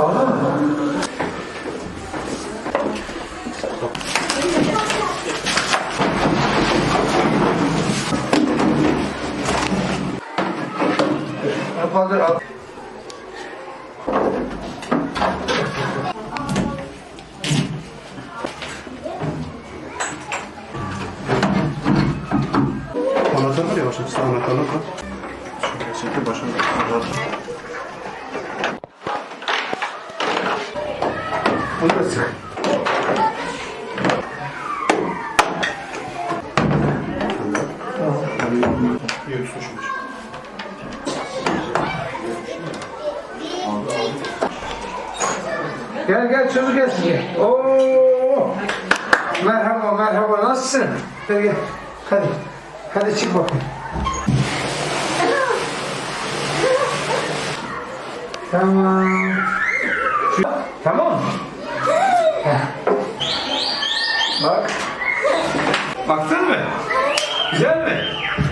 Sağda mı? Kaldır al. Anahtar var ya başım. Sağ anahtarlar var. Onu da sık. Gel gel çocuk gelsin gel. Oo. Merhaba merhaba nasılsın? Gel gel. Hadi. Hadi çık bakayım. Tamam. Tamam? Bak. Baktın mı? Güzel mi?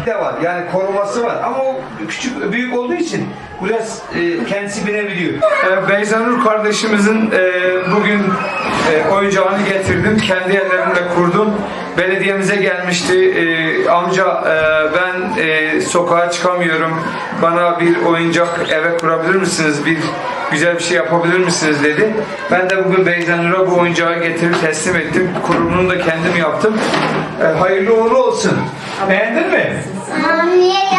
De var yani koruması var ama o küçük büyük olduğu için biraz e, kendisi binebiliyor. E, Beyzanur kardeşimizin e, bugün e, oyuncağını getirdim. Kendi ellerimle kurdum. Belediyemize gelmişti. E, amca e, ben e, sokağa çıkamıyorum. Bana bir oyuncak eve kurabilir misiniz? Bir güzel bir şey yapabilir misiniz dedi. Ben de bugün Beyzanur'a bu oyuncağı getirip teslim ettim. Kurumunu da kendim yaptım. E, hayırlı uğurlu olsun. Beğendin mi?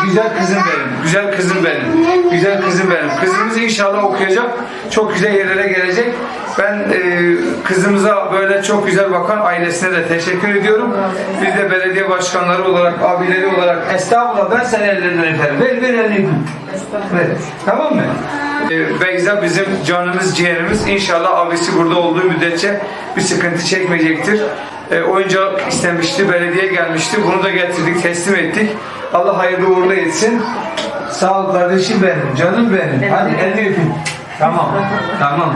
Güzel kızım benim, güzel kızım benim, güzel kızım benim. Kızımız inşallah okuyacak, çok güzel yerlere gelecek. Ben e, kızımıza böyle çok güzel bakan ailesine de teşekkür ediyorum. Biz de belediye başkanları olarak, abileri olarak, estağfurullah ben seni ellerinden öperim. Ver, ver elini. Ver. Tamam mı? E, Beyza bizim canımız, ciğerimiz. İnşallah abisi burada olduğu müddetçe bir sıkıntı çekmeyecektir. E, oyuncak istemişti, belediye gelmişti. Bunu da getirdik, teslim ettik. Allah hayırlı uğurlu etsin. Sağ ol kardeşim benim, canım benim. Hadi elini öpün. Tamam, tamam.